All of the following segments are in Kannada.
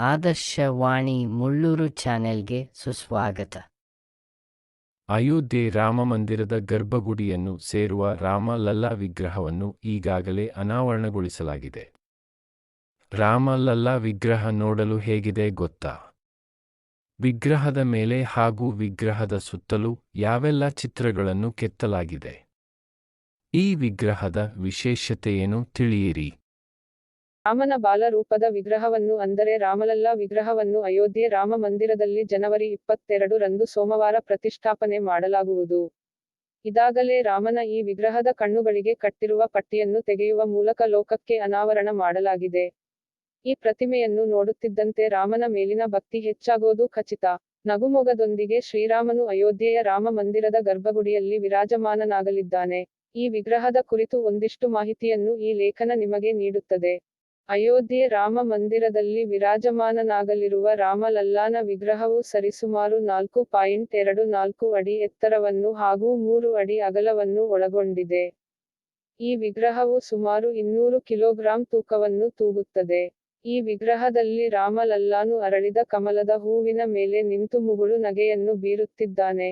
ಆದರ್ಶವಾಣಿ ಮುಳ್ಳೂರು ಚಾನೆಲ್ಗೆ ಸುಸ್ವಾಗತ. ಅಯೋಧ್ಯೆ ರಾಮಮಂದಿರದ ಗರ್ಭಗುಡಿಯನ್ನು ಸೇರುವ ರಾಮ ಲಲ್ಲಾ ವಿಗ್ರಹವನ್ನು ಈಗಾಗಲೇ ಅನಾವರಣಗೊಳಿಸಲಾಗಿದೆ. ರಾಮ ಲಲ್ಲಾ ವಿಗ್ರಹ ನೋಡಲು ಹೇಗಿದೆ ಗೊತ್ತಾ? ವಿಗ್ರಹದ ಮೇಲೆ ಹಾಗೂ ವಿಗ್ರಹದ ಸುತ್ತಲೂ ಯಾವೆಲ್ಲ ಚಿತ್ರಗಳನ್ನು ಕೆತ್ತಲಾಗಿದೆ? ಈ ವಿಗ್ರಹದ ವಿಶೇಷತೆಯೇನು ತಿಳಿಯಿರಿ. ರಾಮನ ಬಾಲರೂಪದ ವಿಗ್ರಹವನ್ನು ಅಂದರೆ ರಾಮಲಲ್ಲಾ ವಿಗ್ರಹವನ್ನು ಅಯೋಧ್ಯೆ ರಾಮ ಮಂದಿರದಲ್ಲಿ ಜನವರಿ ಇಪ್ಪತ್ತೆರಡು ರಂದು ಸೋಮವಾರ ಪ್ರತಿಷ್ಠಾಪನೆ ಮಾಡಲಾಗುವುದು. ಇದಾಗಲೇ ರಾಮನ ಈ ವಿಗ್ರಹದ ಕಣ್ಣುಗಳಿಗೆ ಕಟ್ಟಿರುವ ಪಟ್ಟಿಯನ್ನು ತೆಗೆಯುವ ಮೂಲಕ ಲೋಕಕ್ಕೆ ಅನಾವರಣ ಮಾಡಲಾಗಿದೆ. ಈ ಪ್ರತಿಮೆಯನ್ನು ನೋಡುತ್ತಿದ್ದಂತೆ ರಾಮನ ಮೇಲಿನ ಭಕ್ತಿ ಹೆಚ್ಚಾಗೋದು ಖಚಿತ. ನಗುಮೊಗದೊಂದಿಗೆ ಶ್ರೀರಾಮನು ಅಯೋಧ್ಯೆಯ ರಾಮ ಮಂದಿರದ ಗರ್ಭಗುಡಿಯಲ್ಲಿ ವಿರಾಜಮಾನನಾಗಲಿದ್ದಾನೆ. ಈ ವಿಗ್ರಹದ ಕುರಿತು ಒಂದಿಷ್ಟು ಮಾಹಿತಿಯನ್ನು ಈ ಲೇಖನ ನಿಮಗೆ ನೀಡುತ್ತದೆ. ಅಯೋಧ್ಯೆ ರಾಮ ಮಂದಿರದಲ್ಲಿ ವಿರಾಜಮಾನನಾಗಲಿರುವ ರಾಮಲಲ್ಲಾನ ವಿಗ್ರಹವು ಸರಿಸುಮಾರು ನಾಲ್ಕು ಪಾಯಿಂಟ್ ಎರಡು ನಾಲ್ಕು ಅಡಿ ಎತ್ತರವನ್ನು ಹಾಗೂ ಮೂರು ಅಡಿ ಅಗಲವನ್ನು ಒಳಗೊಂಡಿದೆ. ಈ ವಿಗ್ರಹವು ಸುಮಾರು ಇನ್ನೂರು ಕಿಲೋಗ್ರಾಂ ತೂಕವನ್ನು ತೂಗುತ್ತದೆ. ಈ ವಿಗ್ರಹದಲ್ಲಿ ರಾಮಲಲ್ಲಾನು ಅರಳಿದ ಕಮಲದ ಹೂವಿನ ಮೇಲೆ ನಿಂತು ಮುಗುಳು ನಗೆಯನ್ನು ಬೀರುತ್ತಿದ್ದಾನೆ.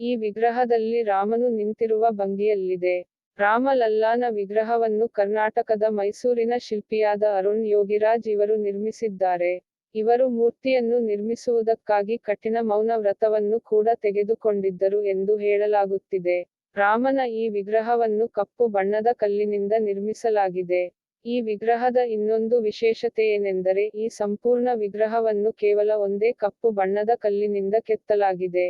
ಈ ವಿಗ್ರಹದಲ್ಲಿ ರಾಮನು ನಿಂತಿರುವ ಭಂಗಿಯಲ್ಲಿದೆ. ರಾಮಲಲ್ಲಾನ ವಿಗ್ರಹವನ್ನು ಕರ್ನಾಟಕದ ಮೈಸೂರಿನ ಶಿಲ್ಪಿಯಾದ ಅರುಣ್ ಯೋಗಿರಾಜ್ ಇವರು ನಿರ್ಮಿಸಿದ್ದಾರೆ. ಇವರು ಮೂರ್ತಿಯನ್ನು ನಿರ್ಮಿಸುವುದಕ್ಕಾಗಿ ಕಠಿಣ ಮೌನ ವ್ರತವನ್ನು ಕೂಡ ತೆಗೆದುಕೊಂಡಿದ್ದರು ಎಂದು ಹೇಳಲಾಗುತ್ತಿದೆ. ರಾಮನ ಈ ವಿಗ್ರಹವನ್ನು ಕಪ್ಪು ಬಣ್ಣದ ಕಲ್ಲಿನಿಂದ ನಿರ್ಮಿಸಲಾಗಿದೆ. ಈ ವಿಗ್ರಹದ ಇನ್ನೊಂದು ವಿಶೇಷತೆ ಏನೆಂದರೆ ಈ ಸಂಪೂರ್ಣ ವಿಗ್ರಹವನ್ನು ಕೇವಲ ಒಂದೇ ಕಪ್ಪು ಬಣ್ಣದ ಕಲ್ಲಿನಿಂದ ಕೆತ್ತಲಾಗಿದೆ.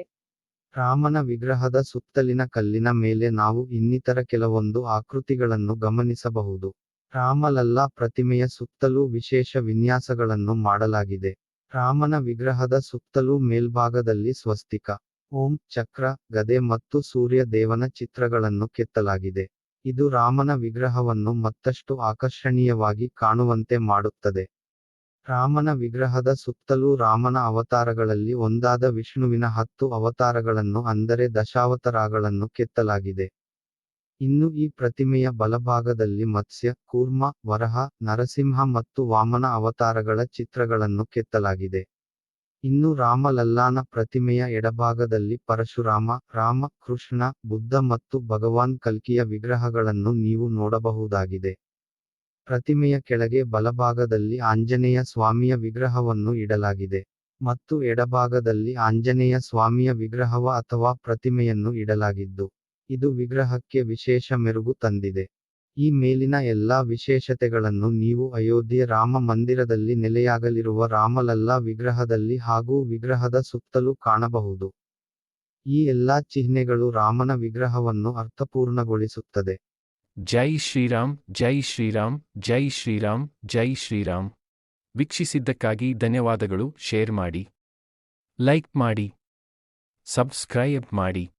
ರಾಮನ ವಿಗ್ರಹದ ಸುತ್ತಲಿನ ಕಲ್ಲಿನ ಮೇಲೆ ನಾವು ಇನ್ನಿತರ ಕೆಲವೊಂದು ಆಕೃತಿಗಳನ್ನು ಗಮನಿಸಬಹುದು. ರಾಮಲಲ್ಲಾ ಪ್ರತಿಮೆಯ ಸುತ್ತಲೂ ವಿಶೇಷ ವಿನ್ಯಾಸಗಳನ್ನು ಮಾಡಲಾಗಿದೆ. ರಾಮನ ವಿಗ್ರಹದ ಸುತ್ತಲೂ ಮೇಲ್ಭಾಗದಲ್ಲಿ ಸ್ವಸ್ತಿಕ, ಓಂ, ಚಕ್ರ, ಗದೆ ಮತ್ತು ಸೂರ್ಯ ದೇವನ ಚಿತ್ರಗಳನ್ನು ಕೆತ್ತಲಾಗಿದೆ. ಇದು ರಾಮನ ವಿಗ್ರಹವನ್ನು ಮತ್ತಷ್ಟು ಆಕರ್ಷಣೀಯವಾಗಿ ಕಾಣುವಂತೆ ಮಾಡುತ್ತದೆ. ರಾಮನ ವಿಗ್ರಹದ ಸುತ್ತಲೂ ರಾಮನ ಅವತಾರಗಳಲ್ಲಿ ಒಂದಾದ ವಿಷ್ಣುವಿನ ಹತ್ತು ಅವತಾರಗಳನ್ನು ಅಂದರೆ ದಶಾವತಾರಗಳನ್ನು ಕೆತ್ತಲಾಗಿದೆ. ಇನ್ನು ಈ ಪ್ರತಿಮೆಯ ಬಲಭಾಗದಲ್ಲಿ ಮತ್ಸ್ಯ, ಕೂರ್ಮ, ವರಹ, ನರಸಿಂಹ ಮತ್ತು ವಾಮನ ಅವತಾರಗಳ ಚಿತ್ರಗಳನ್ನು ಕೆತ್ತಲಾಗಿದೆ. ಇನ್ನು ರಾಮಲಲ್ಲಾನ ಪ್ರತಿಮೆಯ ಎಡಭಾಗದಲ್ಲಿ ಪರಶುರಾಮ, ರಾಮ, ಕೃಷ್ಣ, ಬುದ್ಧ ಮತ್ತು ಭಗವಾನ್ ಕಲ್ಕಿಯ ವಿಗ್ರಹಗಳನ್ನು ನೀವು ನೋಡಬಹುದಾಗಿದೆ. ಪ್ರತಿಮೆಯ ಕೆಳಗೆ ಬಲಭಾಗದಲ್ಲಿ ಆಂಜನೇಯ ಸ್ವಾಮಿಯ ವಿಗ್ರಹವನ್ನು ಇಡಲಾಗಿದೆ ಮತ್ತು ಎಡಭಾಗದಲ್ಲಿ ಆಂಜನೇಯ ಸ್ವಾಮಿಯ ವಿಗ್ರಹವ ಅಥವಾ ಪ್ರತಿಮೆಯನ್ನು ಇಡಲಾಗಿದ್ದು, ಇದು ವಿಗ್ರಹಕ್ಕೆ ವಿಶೇಷ ಮೆರುಗು ತಂದಿದೆ. ಈ ಮೇಲಿನ ಎಲ್ಲಾ ವಿಶೇಷತೆಗಳನ್ನು ನೀವು ಅಯೋಧ್ಯೆ ರಾಮ ಮಂದಿರದಲ್ಲಿ ನೆಲೆಯಾಗಲಿರುವ ರಾಮಲಲ್ಲಾ ವಿಗ್ರಹದಲ್ಲಿ ಹಾಗೂ ವಿಗ್ರಹದ ಸುತ್ತಲೂ ಕಾಣಬಹುದು. ಈ ಎಲ್ಲಾ ಚಿಹ್ನೆಗಳು ರಾಮನ ವಿಗ್ರಹವನ್ನು ಅರ್ಥಪೂರ್ಣಗೊಳಿಸುತ್ತದೆ. ಜೈ ಶ್ರೀರಾಮ್ ಜೈ ಶ್ರೀರಾಮ್ ಜೈ ಶ್ರೀರಾಮ್ ಜೈ ಶ್ರೀರಾಮ್. ವೀಕ್ಷಿಸಿದ್ದಕ್ಕಾಗಿ ಧನ್ಯವಾದಗಳು, ಶೇರ್ ಮಾಡಿ. ಲೈಕ್ ಮಾಡಿ. ಸಬ್ಸ್ಕ್ರೈಬ್ ಮಾಡಿ.